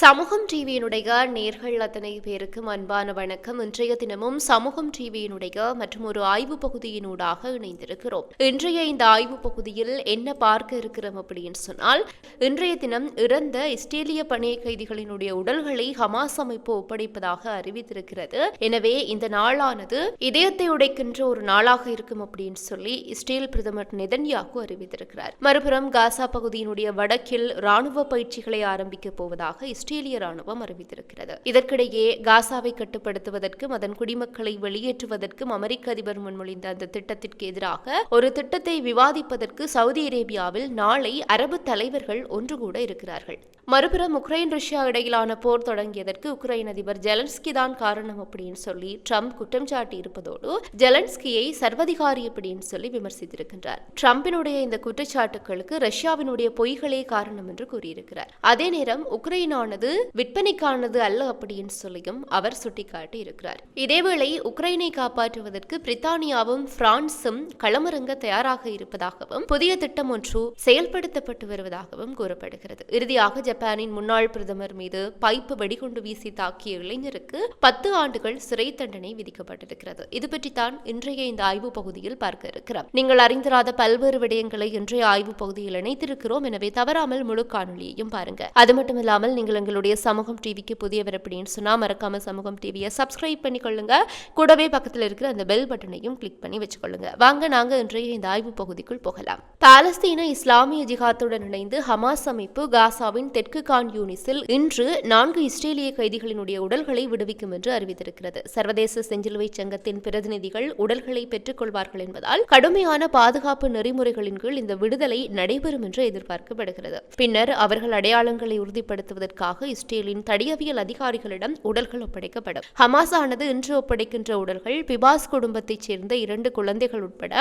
சமூகம் டிவியினுடைய நேர்கள் அத்தனை பேருக்கும் அன்பான வணக்கம். இன்றைய தினமும் சமூகம் டிவியினுடைய மற்றும் ஒரு ஆய்வு பகுதியினூடாக இணைந்திருக்கிறோம். இன்றைய இந்த ஆய்வு பகுதியில் என்ன பார்க்க இருக்கிறோம் அப்படின்னு சொன்னால் இன்றைய தினம் இறந்த இஸ்ரேலிய பணிய கைதிகளினுடைய உடல்களை ஹமாஸ் அமைப்பு ஒப்படைப்பதாக அறிவித்திருக்கிறது. எனவே இந்த நாளானது இதயத்தை உடைக்கின்ற ஒரு நாளாக இருக்கும் அப்படின்னு சொல்லி இஸ்ரேல் பிரதமர் நெதன்யாக்கு அறிவித்திருக்கிறார். மறுபுறம் காசா பகுதியினுடைய வடக்கில் ராணுவ பயிற்சிகளை ஆரம்பிக்க போவதாக ஆஸ்திரேலிய ராணுவம் அறிவித்திருக்கிறது. இதற்கிடையே காசாவை கட்டுப்படுத்துவதற்கும் அதன் குடிமக்களை வெளியேற்றுவதற்கும் அமெரிக்க அதிபர் முன்மொழிந்த அந்த திட்டத்திற்கு எதிராக ஒரு திட்டத்தை விவாதிப்பதற்கு சவுதி அரேபியாவில் நாளை அரபு தலைவர்கள் ஒன்று கூட இருக்கிறார்கள். மறுபுறம் உக்ரைன் ரஷ்யா இடையிலான போர் தொடங்கியதற்கு உக்ரைன் அதிபர் ஜெலன்ஸ்கி தான் காரணம் அப்படின்னு சொல்லி ட்ரம்ப் குற்றம் சாட்டி இருப்பதோடு ஜெலன்ஸ்கியை சர்வதிகாரி அப்படின்னு சொல்லி விமர்சித்திருக்கின்றார். ட்ரம்பினுடைய இந்த குற்றச்சாட்டுகளுக்கு ரஷ்யாவினுடைய பொய்களே காரணம் என்று கூறியிருக்கிறார். அதே நேரம் உக்ரைனான உக்ரைனானது விற்பனைக்கானது அல்ல அப்படின்னு சொல்லியும் அவர் சுட்டிக்காட்டி இருக்கிறார். இதேவேளை உக்ரைனை காப்பாற்றுவதற்கு பிரித்தானியாவும் பிரான்சும் களமிறங்க தயாராக இருப்பதாகவும் புதிய திட்டம் ஒன்று செயல்படுத்தப்பட்டு வருவதாகவும் கூறப்படுகிறது. இறுதியாக ஜப்பானின் முன்னாள் பிரதமர் மீது பைப்பு வெடிகுண்டு வீசி தாக்கிய இளைஞருக்கு பத்து ஆண்டுகள் சிறை தண்டனை விதிக்கப்பட்டிருக்கிறது. இது பற்றித்தான் இன்றைய இந்த ஆய்வு பகுதியில் பார்க்க இருக்கிறோம். நீங்கள் அறிந்திராத பல்வேறு விடயங்களை இன்றைய ஆய்வு பகுதியில் இணைத்திருக்கிறோம். எனவே தவறாமல் முழு காணொலியையும் பாருங்க. அது மட்டுமில்லாமல் நீங்கள் நீங்கள் எங்களுடைய சமூகம் டிவிக்கு புதியவர் அப்படின்னு சொன்னால் மறக்காம சமூகம் டிவியை சப்ஸ்கிரைப் பண்ணிக்கொள்ளுங்க. கூடவே பக்கத்தில் இருக்கிற அந்த பெல் பட்டனையும் கிளிக் பண்ணி வச்சுக்கொள்ளுங்க. வாங்க நாங்க இன்றைய இந்த ஆய்வு பகுதிக்குள் போகலாம். பாலஸ்தீன இஸ்லாமிய ஜிஹாத்துடன் இணைந்து ஹமாஸ் அமைப்பு காசாவின் தெற்கு கான் யூனிஸில் இன்று நான்கு இஸ்ரேலிய கைதிகளினுடைய உடல்களை விடுவிக்கும் என்று அறிவித்திருக்கிறது. சர்வதேச செஞ்சிலுவை சங்கத்தின் பிரதிநிதிகள் உடல்களை பெற்றுக் கொள்வார்கள் என்பதால் கடுமையான பாதுகாப்பு நெறிமுறைகளின் கீழ் இந்த விடுதலை நடைபெறும் என்று எதிர்பார்க்கப்படுகிறது. பின்னர் அவர்கள் அடையாளங்களை உறுதிப்படுத்துவதற்கு உறுதிப்படுத்துவதற்காக இஸ்ரேலின் தடியவியல் அதிகாரிகளிடம் உடல்கள் ஒப்படைக்கப்படும். ஹமாஸ் ஆனது இன்று ஒப்படைக்கின்ற உடல்கள் பிபாஸ் குடும்பத்தைச் சேர்ந்த இரண்டு குழந்தைகள் உட்பட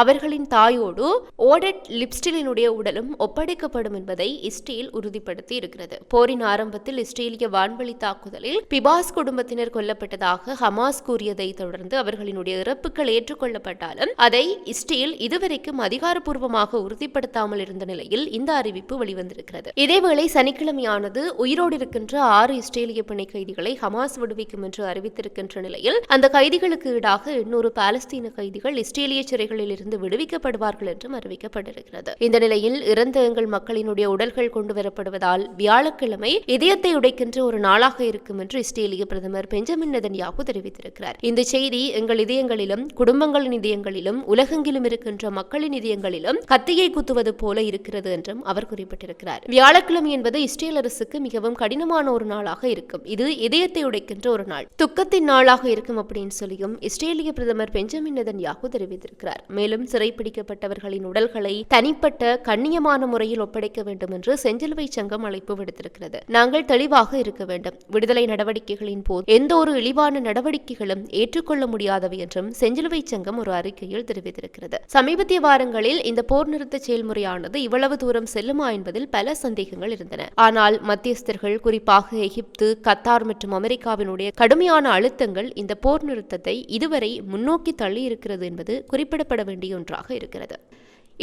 அவர்களின் தாயோடு ஓடட் லிப்ஸ்டிலினுடைய உடலும் ஒப்படைக்கப்படும் என்பதை இஸ்ரேல் உறுதிப்படுத்தி இருக்கிறது. போரின் ஆரம்பத்தில் இஸ்ரேலிய வான்வழி தாக்குதலில் பிபாஸ் குடும்பத்தினர் கொல்லப்பட்டதாக ஹமாஸ் கூறியதை தொடர்ந்து அவர்களினுடைய இறப்புகள் ஏற்றுக்கொள்ளப்பட்டாலும் அதை இஸ்ரேல் இதுவரைக்கும் அதிகாரப்பூர்வமாக உறுதிப்படுத்தாமல் இருந்த நிலையில் இந்த அறிவிப்பு வெளிவந்திருக்கிறது. இதேவேளை சனிக்கிழமையானது உயிரோடு இருக்கின்ற ஆறு இஸ்ரேலிய பிணை கைதிகளை ஹமாஸ் விடுவிக்கும் என்று அறிவித்திருக்கின்ற நிலையில் அந்த கைதிகளுக்கு ஈடாக இன்னொரு பாலஸ்தீன கைதிகள் இஸ்ரேலிய சிறைகளில் இருந்து விடுவிக்கப்படுவார்கள் என்றும் அறிவிக்கப்பட்டிருக்கிறது. இந்த நிலையில் இறந்த எங்கள் மக்களினுடைய உடல்கள் கொண்டு வரப்படுவதால் வியாழக்கிழமை இதயத்தை உடைக்கின்ற ஒரு நாளாக இருக்கும் என்று இஸ்ரேலிய பிரதமர் பெஞ்சமின் நெதன்யாகு தெரிவித்திருக்கிறார். இந்த செய்தி எங்கள் இதயங்களிலும் குடும்பங்களின் இதயங்களிலும் உலகெங்கிலும் இருக்கின்ற மக்களின் இதயங்களிலும் கத்தியை குத்துவது போல இருக்கிறது என்றும் அவர் குறிப்பிட்டிருக்கிறார். வியாழக்கிழமை என்பது இஸ்ரேல் அரசுக்கு மிகவும் கடினமான ஒரு நாளாக இருக்கும். இது இதயத்தை உடைக்கின்ற ஒரு நாள். துக்கத்தின் நாளாக இருக்கும் அப்படின்னு சொல்லியும் இஸ்ரேலிய பிரதமர் பெஞ்சமின் நெதன்யாகு தெரிவித்திருக்கிறார். மேலும் சிறைப்பிடிக்கப்பட்டவர்களின் உடல்களை தனிப்பட்ட கண்ணியமான முறையில் ஒப்படைக்க வேண்டும் என்று செஞ்சிலுவை சங்கம் அழைப்பு விடுத்திருக்கிறது. நாங்கள் தெளிவாக இருக்க வேண்டும். விடுதலை நடவடிக்கைகளின் போது எந்த ஒரு இழிவான நடவடிக்கைகளும் ஏற்றுக்கொள்ள முடியாதவை என்றும் செஞ்சிலுவை சங்கம் ஒரு அறிக்கையில் தெரிவித்திருக்கிறது. சமீபத்திய வாரங்களில் இந்த போர் நிறுத்த செயல்முறையானது இவ்வளவு தூரம் செல்லுமா என்பதில் பல சந்தேகங்கள் இருந்தன. ஆனால் மத்தியஸ்த மத்தியஸ்தர்கள் குறிப்பாக எகிப்து கத்தார் மற்றும் அமெரிக்காவினுடைய கடுமையான அழுத்தங்கள் இந்த போர் நிறுத்தத்தை இதுவரை முன்னோக்கி தள்ளி இருக்கிறது என்பது குறிப்பிடப்பட வேண்டிய ஒன்றாக இருக்கிறது.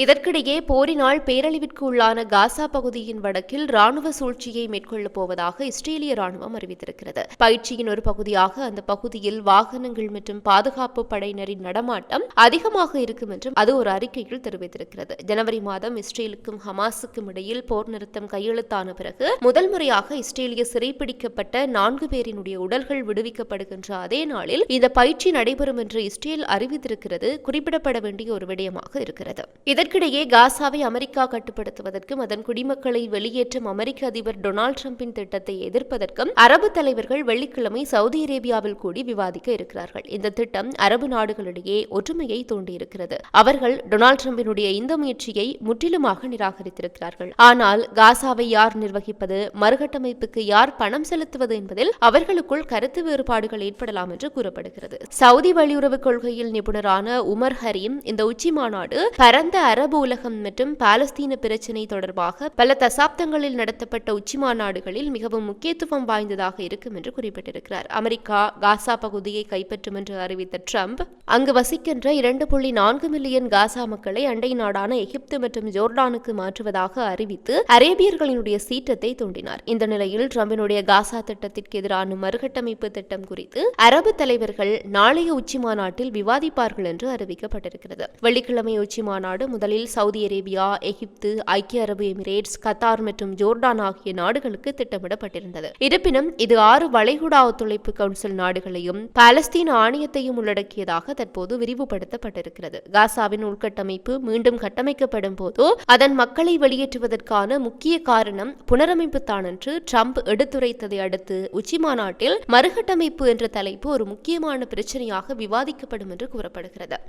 இதற்கிடையே போரினால் பேரழிவிற்கு உள்ளான காசா பகுதியின் வடக்கில் ராணுவ சூழ்ச்சியை மேற்கொள்ளப் போவதாக இஸ்ரேலிய ராணுவம் அறிவித்திருக்கிறது. பயிற்சியின் ஒரு பகுதியாக அந்த பகுதியில் வாகனங்கள் மற்றும் பாதுகாப்பு படையினரின் நடமாட்டம் அதிகமாக இருக்கும் என்றும் அது ஒரு அறிக்கையில் தெரிவித்திருக்கிறது. ஜனவரி மாதம் இஸ்ரேலுக்கும் ஹமாஸுக்கும் இடையில் போர் நிறுத்தம் கையெழுத்தான பிறகு முதல் முறையாக இஸ்ரேலிய சிறைப்பிடிக்கப்பட்ட நான்கு பேரினுடைய உடல்கள் விடுவிக்கப்படுகின்ற அதே நாளில் இந்த பயிற்சி நடைபெறும் என்று இஸ்ரேல் அறிவித்திருக்கிறது. குறிப்பிடப்பட வேண்டிய ஒரு விடயமாக இருக்கிறது. இதற்கிடையே காசாவை அமெரிக்கா கட்டுப்படுத்துவதற்கும் அதன் குடிமக்களை வெளியேற்றும் அமெரிக்க அதிபர் டொனால்டு டிரம்பின் திட்டத்தை எதிர்ப்பதற்கும் அரபு தலைவர்கள் வெள்ளிக்கிழமை சவுதி அரேபியாவில் கூடி விவாதிக்க இருக்கிறார்கள். இந்த திட்டம் அரபு நாடுகளிடையே ஒற்றுமையை தூண்டியிருக்கிறது. அவர்கள் டொனால்டு டிரம்பினுடைய இந்த முயற்சியை முற்றிலுமாக நிராகரித்திருக்கிறார்கள். ஆனால் காசாவை யார் நிர்வகிப்பது மறுகட்டமைப்புக்கு யார் பணம் செலுத்துவது என்பதில் அவர்களுக்குள் கருத்து வேறுபாடுகள் ஏற்படலாம் என்று கூறப்படுகிறது. சவுதி வெளியுறவு கொள்கையில் நிபுணரான உமர் ஹரீம் இந்த உச்சி மாநாடு பரந்த அரபு உலகம் மற்றும் பாலஸ்தீன பிரச்சினை தொடர்பாக பல தசாப்தங்களில் நடத்தப்பட்ட உச்சி மாநாடுகளில் மிகவும் முக்கியத்துவம் வாய்ந்ததாக இருக்கும் என்று குறிப்பிட்டிருக்கிறார். அமெரிக்கா காசா பகுதியை கைப்பற்றும் என்று அறிவித்த ட்ரம்ப் அங்கு வசிக்கின்ற இரண்டு புள்ளி நான்கு மில்லியன் காசா மக்களை அண்டை நாடான எகிப்து மற்றும் ஜோர்டானுக்கு மாற்றுவதாக அறிவித்து அரேபியர்களினுடைய சீற்றத்தை தூண்டினார். இந்த நிலையில் ட்ரம்பினுடைய காசா திட்டத்திற்கு எதிரான மறுகட்டமைப்பு திட்டம் குறித்து அரபு தலைவர்கள் நாளைய உச்சி மாநாட்டில் விவாதிப்பார்கள் என்று அறிவிக்கப்பட்டிருக்கிறது. வெள்ளிக்கிழமை உச்சி மாநாடு முதலில் சவுதி அரேபியா எகிப்து ஐக்கிய அரபு எமிரேட்ஸ் கத்தார் மற்றும் ஜோர்டான் ஆகிய நாடுகளுக்கு திட்டமிடப்பட்டிருந்தது. இருப்பினும் இது ஆறு வளைகுடா ஒத்துழைப்பு கவுன்சில் நாடுகளையும் பாலஸ்தீன ஆணையத்தையும் உள்ளடக்கியதாக தற்போது விரிவுபடுத்தப்பட்டிருக்கிறது. காசாவின் உள்கட்டமைப்பு மீண்டும் கட்டமைக்கப்படும் போது அதன் மக்களை வெளியேற்றுவதற்கான முக்கிய காரணம் புனரமைப்பு தான் என்று ட்ரம்ப் எடுத்துரைத்ததை அடுத்து உச்சி மாநாட்டில் மறுகட்டமைப்பு என்ற தலைப்பு ஒரு முக்கியமான பிரச்சனையாக விவாதிக்கப்படும் என்று கூறப்படுகிறது.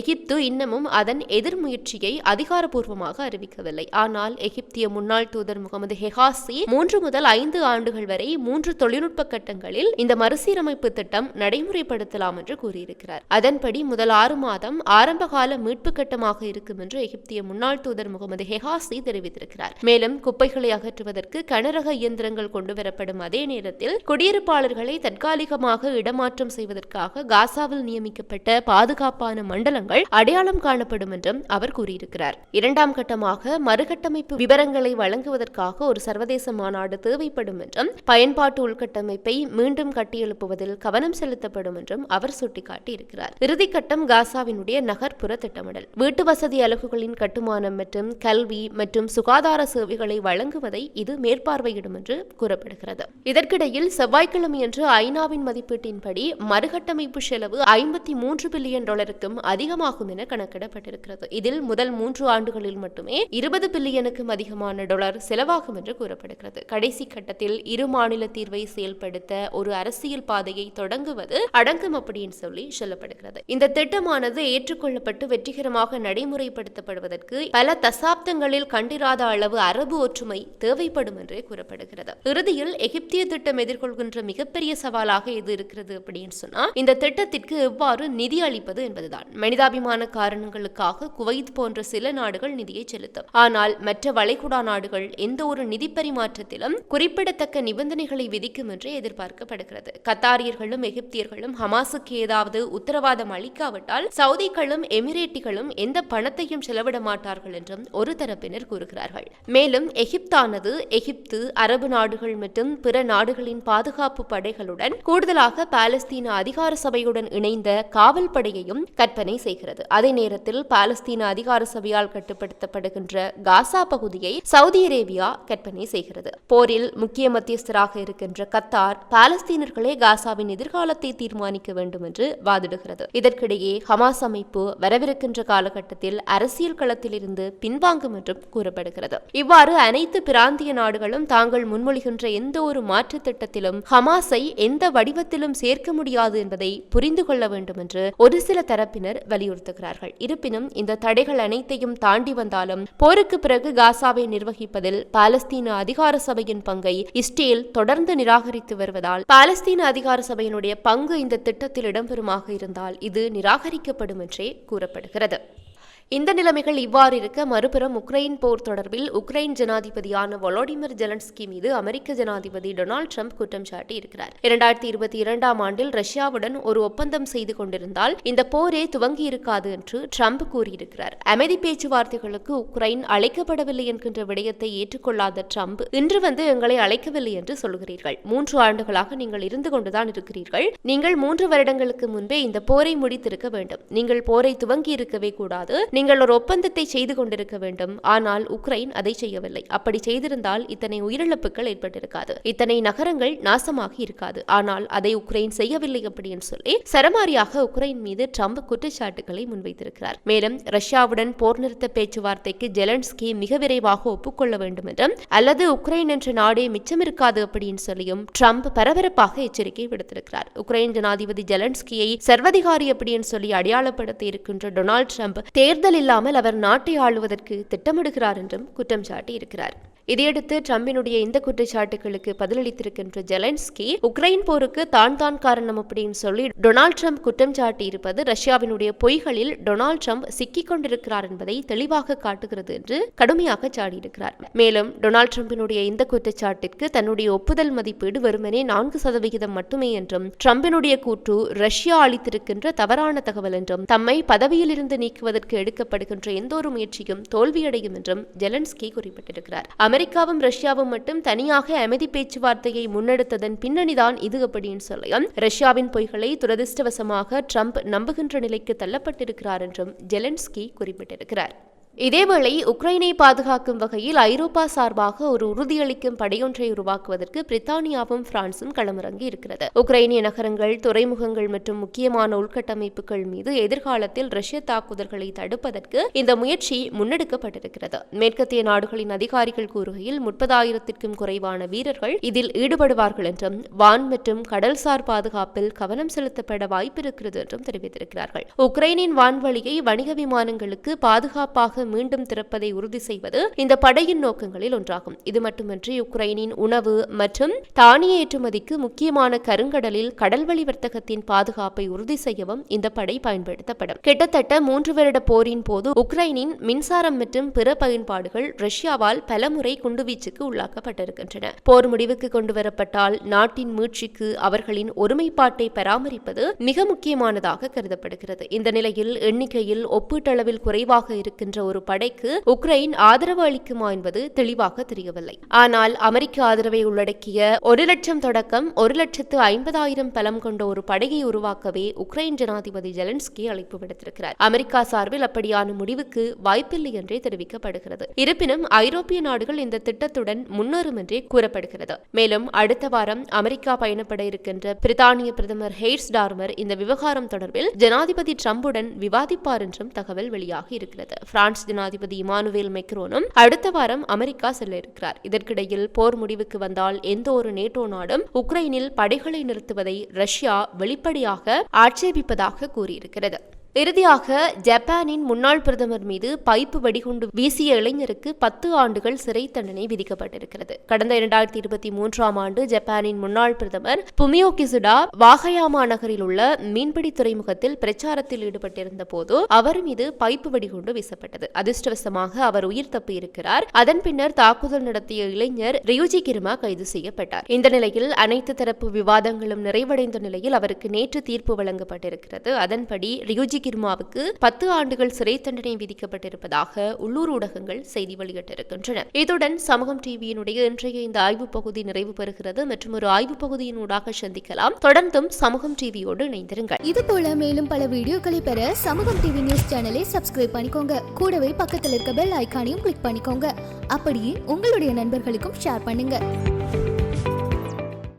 எகிப்து இன்னமும் அதன் எதிர்முயற்சி எதிர்முயற்சியை அதிகாரப்பூர்வமாக அறிவிக்கவில்லை. ஆனால் எகிப்திய முன்னாள் தூதர் முகமது ஹெஹாசி மூன்று முதல் ஐந்து ஆண்டுகள் வரை மூன்று தொழில்நுட்ப கட்டங்களில் இந்த மறுசீரமைப்பு திட்டம் நடைமுறைப்படுத்தலாம் என்று கூறியிருக்கிறார். அதன்படி முதல் ஆறு மாதம் ஆரம்பகால மீட்பு கட்டமாக இருக்கும் என்று எகிப்திய முன்னாள் தூதர் முகமது ஹெஹாசி தெரிவித்திருக்கிறார். மேலும் குப்பைகளை அகற்றுவதற்கு கனரக இயந்திரங்கள் கொண்டுவரப்படும் அதே நேரத்தில் குடியிருப்பாளர்களை தற்காலிகமாக இடமாற்றம் செய்வதற்காக காசாவில் நியமிக்கப்பட்ட பாதுகாப்பான மண்டலங்கள் அடையாளம் காணப்படும் என்றும் அவர் கூறியிருக்கிறார். இரண்டாம் கட்டமாக மறுகட்டமைப்பு விவரங்களை வழங்குவதற்காக ஒரு சர்வதேச மாநாடு தேவைப்படும் என்றும் பயன்பாட்டு உள்கட்டமைப்பை மீண்டும் கட்டியெழுப்புவதில் கவனம் செலுத்தப்படும் என்றும் அவர் சுட்டிக்காட்டியிருக்கிறார். இறுதிக்கட்டம் காசாவினுடைய நகர்ப்புற திட்டமிடல். வீட்டு வசதி அலகுகளின் கட்டுமானம் மற்றும் கல்வி மற்றும் சுகாதார சேவைகளை வழங்குவதை இது மேற்பார்வையிடும் என்று கூறப்படுகிறது. இதற்கிடையில் செவ்வாய்க்கிழமையன்று ஐநாவின் மதிப்பீட்டின்படி மறுகட்டமைப்பு செலவு ஐம்பத்தி மூன்று பில்லியன் டாலருக்கும் அதிகமாகும் என கணக்கிடப்பட்டிருக்கிறது. இதில் முதல் மூன்று ஆண்டுகளில் மட்டுமே இருபது பில்லியனுக்கும் அதிகமான டாலர் செலவாகும் என்று கூறப்படுகிறது. கடைசி கட்டத்தில் இரு மாநில தீர்வை செயல்படுத்த ஒரு அரசியல் பாதையை தொடங்குவது அடங்கும் அப்படின்னு சொல்லி சொல்லப்படுகிறது. இந்த திட்டமானது ஏற்றுக்கொள்ளப்பட்டு வெற்றிகரமாக நடைமுறைப்படுத்தப்படுவதற்கு பல தசாப்தங்களில் கண்டிராத அளவு அரபு ஒற்றுமை தேவைப்படும் என்றே கூறப்படுகிறது. இறுதியில் எகிப்திய திட்டம் எதிர்கொள்கின்ற மிகப்பெரிய சவாலாக இது இருக்கிறது அப்படின்னு சொன்னா இந்த திட்டத்திற்கு எவ்வாறு நிதி அளிப்பது என்பதுதான். மனிதாபிமான காரணங்களுக்காக குவைத் போன்ற சில நாடுகள் நிதியை செலுத்தும். ஆனால் மற்ற வளைகுடா நாடுகள் எந்த ஒரு நிதி பரிமாற்றத்திலும் குறிப்பிடத்தக்க நிபந்தனைகளை விதிக்கும் என்று எதிர்பார்க்கப்படுகிறது. கத்தாரியர்களும் எகிப்தியர்களும் ஹமாஸுக்கு ஏதாவது உத்தரவாதம் அளிக்காவிட்டால் சவுதிகளும் எமிரேட்டிகளும் எந்த பணத்தையும் செலவிட மாட்டார்கள் என்றும் ஒரு தரப்பினர் கூறுகிறார்கள். மேலும் எகிப்தானது எகிப்து அரபு நாடுகள் மற்றும் பிற நாடுகளின் பாதுகாப்பு படைகளுடன் கூடுதலாக பாலஸ்தீன அதிகார சபையுடன் இணைந்த காவல் படையையும் கற்பனை செய்கிறது. அதே நேரத்தில் பாலஸ்தீன அதிகார சபையால் கட்டுப்படுத்தப்படுகின்ற காசா பகுதியை சவுதி அரேபியா கற்பனை செய்கிறது. போரில் முக்கிய மத்தியஸ்தராக இருக்கின்ற கத்தார் பாலஸ்தீனர்களே காசாவின் எதிர்காலத்தை தீர்மானிக்க வேண்டும் என்று வாதிடுகிறது. இதற்கிடையே ஹமாஸ் அமைப்பு வரவிருக்கின்ற காலகட்டத்தில் அரசியல் களத்திலிருந்து பின்வாங்கும் என்றும் கூறப்படுகிறது. இவ்வாறு அனைத்து பிராந்திய நாடுகளும் தாங்கள் முன்மொழிகின்ற எந்த ஒரு மாற்று திட்டத்திலும் ஹமாஸை எந்த வடிவத்திலும் சேர்க்க முடியாது என்பதை புரிந்து கொள்ள வேண்டும் என்று ஒரு சில தரப்பினர் வலியுறுத்துகிறார்கள். இருப்பினும் இந்த தடைகள் அனைத்தையும் தாண்டி வந்தாலும் போருக்கு பிறகு காசாவை நிர்வகிப்பதில் பாலஸ்தீன அதிகார சபையின் பங்கை இஸ்ரேல் தொடர்ந்து நிராகரித்து வருவதால் பாலஸ்தீன அதிகார சபையினுடைய பங்கு இந்த திட்டத்தில் இடம்பெறுமாக இருந்தால் இது நிராகரிக்கப்படும் என்றே கூறப்படுகிறது. இந்த நிலைமைகள் இவ்வாறு இருக்க மறுபுறம் உக்ரைன் போர் தொடர்பில் உக்ரைன் ஜனாதிபதியான வொலோடிமிர் ஜெலன்ஸ்கி மீது அமெரிக்க ஜனாதிபதி டொனால்டு ட்ரம்ப் குற்றம் சாட்டி இருக்கிறார் இரண்டாயிரத்தி இருபத்தி இரண்டாம் ஆண்டில் ரஷ்யாவுடன் ஒரு ஒப்பந்தம் செய்து கொண்டிருந்தால் இந்த போரே துவங்கி இருக்காது என்று ட்ரம்ப் கூறியிருக்கிறார். அமைதி பேச்சுவார்த்தைகளுக்கு உக்ரைன் அழைக்கப்படவில்லை என்கின்ற விடயத்தை ஏற்றுக்கொள்ளாத ட்ரம்ப் இன்று வந்து எங்களை அழைக்கவில்லை என்று சொல்கிறீர்கள். மூன்று ஆண்டுகளாக நீங்கள் இருந்து கொண்டுதான் இருக்கிறீர்கள். நீங்கள் மூன்று வருடங்களுக்கு முன்பே இந்த போரை முடித்திருக்க வேண்டும். நீங்கள் போரை துவங்கி இருக்கவே கூடாது. நீங்கள் ஒரு ஒப்பந்தத்தை செய்து கொண்டிருக்க வேண்டும். ஆனால் உக்ரைன் அதை செய்யவில்லை. அப்படி செய்திருந்தால் இத்தனை உயிரிழப்புகள் ஏற்பட்டிருக்காது. இத்தனை நகரங்கள் நாசமாகி இருக்காது. ஆனால் அதை உக்ரைன் செய்யவில்லை அப்படின்னு சொல்லி சரமாரியாக உக்ரைன் மீது ட்ரம்ப் குற்றச்சாட்டுகளை முன்வைத்திருக்கிறார். மேலும் ரஷ்யாவுடன் போர் நிறுத்த பேச்சுவார்த்தைக்கு ஜெலன்ஸ்கி மிக விரைவாக ஒப்புக்கொள்ள வேண்டும் என்றும் அல்லது உக்ரைன் என்ற நாடே மிச்சமிருக்காது அப்படின்னு சொல்லியும் ட்ரம்ப் பரபரப்பாக எச்சரிக்கை விடுத்திருக்கிறார். உக்ரைன் ஜனாதிபதி ஜெலன்ஸ்கியை சர்வதிகாரி அப்படின்னு சொல்லி அடையாளப்படுத்த இருக்கின்ற டொனால்டு ட்ரம்ப் தேர்தல் இல்லாமல் அவர் நாட்டை ஆளுவதற்கு திட்டமிடுகிறார் என்றும் குற்றம் சாட்டி இருக்கிறார் இதையடுத்து ட்ரம்பினுடைய இந்த குற்றச்சாட்டுகளுக்கு பதிலளித்திருக்கின்ற ஜெலன்ஸ்கி உக்ரைன் போருக்கு தான் தான் காரணம் அப்படின்னு சொல்லி டொனால்ட் ட்ரம்ப் குற்றம் சாட்டியிருப்பது ரஷ்யாவினுடைய பொய்களில் டொனால்ட் ட்ரம்ப் சிக்கிக் கொண்டிருக்கிறார் என்பதை தெளிவாக காட்டுகிறது என்று கடுமையாக சாடியிருக்கிறார். மேலும் டொனால்ட் ட்ரம்பினுடைய இந்த குற்றச்சாட்டிற்கு தன்னுடைய ஒப்புதல் மதிப்பீடு வெறுமனே நான்கு சதவிகிதம் மட்டுமே என்றும் ட்ரம்பினுடைய கூற்று ரஷ்யா அளித்திருக்கின்ற தவறான தகவல் என்றும் தம்மை பதவியிலிருந்து நீக்குவதற்கு எடுக்கப்படுகின்ற எந்த ஒரு முயற்சியும் தோல்வியடையும் என்றும் ஜெலன்ஸ்கி குறிப்பிட்டிருக்கிறார். அமெரிக்காவும் ரஷ்யாவும் மட்டும் தனியாக அமைதி பேச்சுவார்த்தையை முன்னெடுத்ததன் பின்னணிதான் இது அப்படின்னு சொல்லியும். ரஷ்யாவின் பொய்களை துரதிருஷ்டவசமாக ட்ரம்ப் நம்புகின்ற நிலைக்கு தள்ளப்பட்டிருக்கிறார் என்றும் ஜெலன்ஸ்கி குறிப்பிட்டிருக்கிறார். இதேவேளை உக்ரைனை பாதுகாக்கும் வகையில் ஐரோப்பா சார்பாக ஒரு உறுதியளிக்கும் படையொன்றை உருவாக்குவதற்கு பிரித்தானியாவும் பிரான்சும் களமிறங்கி இருக்கிறது. உக்ரைனிய நகரங்கள் துறைமுகங்கள் மற்றும் முக்கியமான உள்கட்டமைப்புகள் மீது எதிர்காலத்தில் ரஷ்ய தாக்குதல்களை தடுப்பதற்கு இந்த முயற்சி முன்னெடுக்கப்பட்டிருக்கிறது. மேற்கத்திய நாடுகளின் அதிகாரிகள் கூறுகையில் முப்பதாயிரத்திற்கும் குறைவான வீரர்கள் இதில் ஈடுபடுவார்கள் என்றும் வான் மற்றும் கடல்சார் பாதுகாப்பில் கவனம் செலுத்தப்பட வாய்ப்பிருக்கிறது என்றும் தெரிவித்திருக்கிறார்கள். உக்ரைனின் வான்வழியை வணிக விமானங்களுக்கு பாதுகாப்பாக மீண்டும் திறப்பதை உறுதி செய்வது இந்த படையின் நோக்கங்களில் ஒன்றாகும். இது மட்டுமின்றி உக்ரைனின் உணவு மற்றும் தானிய ஏற்றுமதிக்கு முக்கியமான கருங்கடலில் கடல்வழி வர்த்தகத்தின் பாதுகாப்பை உறுதி செய்யவும் இந்த படை பயன்படுத்தப்படும். கிட்டத்தட்ட மூன்று வருட போரின் போது உக்ரைனின் மின்சாரம் மற்றும் பிற பயன்பாடுகள் ரஷ்யாவால் பலமுறை குண்டுவீச்சுக்கு உள்ளாக்கப்பட்டிருக்கின்றன. போர் முடிவுக்கு கொண்டுவரப்பட்டால் நாட்டின் மீட்சிக்கு அவர்களின் ஒருமைப்பாட்டை பராமரிப்பது மிக முக்கியமானதாக கருதப்படுகிறது. இந்த நிலையில் எண்ணிக்கையில் ஒப்பீட்டளவில் குறைவாக இருக்கின்ற ஒரு ஒரு படைக்கு உக்ரைன் ஆதரவு அளிக்குமா என்பது தெளிவாக தெரியவில்லை. ஆனால் அமெரிக்க ஆதரவை உள்ளடக்கிய ஒரு லட்சம் தொடக்கம் ஒரு லட்சத்து ஐம்பதாயிரம் பலம் கொண்ட ஒரு படையை உருவாக்கவே உக்ரைன் ஜனாதிபதி ஜெலன்ஸ்கி அழைப்பு விடுத்திருக்கிறார். அமெரிக்கா சார்பில் அப்படியான முடிவுக்கு வாய்ப்பில்லை என்றே தெரிவிக்கப்படுகிறது. இருப்பினும் ஐரோப்பிய நாடுகள் இந்த திட்டத்துடன் முன்னேறும் என்றே கூறப்படுகிறது. மேலும் அடுத்த வாரம் அமெரிக்கா பயணப்பட இருக்கின்ற பிரித்தானிய பிரதமர் ஹெய்ட்ஸ் டார்மர் இந்த விவகாரம் தொடர்பில் ஜனாதிபதி ட்ரம்புடன் விவாதிப்பார் என்றும் தகவல் வெளியாகி இருக்கிறது. பிரான்ஸ் ஜனாதிபதி இமானுவேல் மெக்ரோனும் அடுத்த வாரம் அமெரிக்கா செல்ல இருக்கிறார் இதற்கிடையில் போர் முடிவுக்கு வந்தால் எந்த ஒரு நேட்டோ நாடும் உக்ரைனில் படைகளை நிறுத்துவதை ரஷ்யா வெளிப்படையாக ஆட்சேபிப்பதாக கூறியிருக்கிறது. இறுதியாக ஜப்பானின் முன்னாள் பிரதமர் மீது பைப்பு வெடிகுண்டு வீசிய இளைஞருக்கு பத்து ஆண்டுகள் சிறை தண்டனை விதிக்கப்பட்டிருக்கிறது. கடந்த இரண்டாயிரத்தி இருபத்தி மூன்றாம் ஆண்டு ஜப்பானின் முன்னாள் பிரதமர் புமியோ கிசுடா வாகயாமா நகரில் உள்ள மீன்பிடி துறைமுகத்தில் பிரச்சாரத்தில் ஈடுபட்டிருந்த போது அவர் மீது பைப்பு வெடிகுண்டு வீசப்பட்டது. அதிர்ஷ்டவசமாக அவர் உயிர் தப்பியிருக்கிறார். அதன் பின்னர் தாக்குதல் நடத்திய இளைஞர் ரியூஜி கிருமா கைது செய்யப்பட்டார். இந்த நிலையில் அனைத்து தரப்பு விவாதங்களும் நிறைவடைந்த நிலையில் அவருக்கு நேற்று தீர்ப்பு வழங்கப்பட்டிருக்கிறது. அதன்படி ரியூஜி கிர்மாவுக்கு பத்து ஆண்டுகள் சிறை தண்டனை விதிக்கப்பட்டிருப்பதாக உள்ளூர் ஊடகங்கள் செய்தி வெளியிட்டிருக்கின்றன. இத்துடன் சமூகம் டிவியினுடைய இன்றைய இந்த ஆய்வு பகுதி நிறைவு பெறுகிறது. மற்றும் ஒரு ஆய்வு பகுதியின் ஊடாக சந்திக்கலாம். தொடர்ந்தும் சமூகம் டிவியோடு இணைந்திருங்கள். இது போல மேலும் பல வீடியோக்களை பெற சமூகம் டிவி நியூஸ் சேனலை சப்ஸ்கிரைப் பண்ணிக்கோங்க. கூடவே பக்கத்தில் இருக்க பெல் ஐக்கானையும் கிளிக் பண்ணிக்கோங்க. அப்படியே உங்களுடைய நண்பர்களுக்கும் ஷேர் பண்ணுங்க.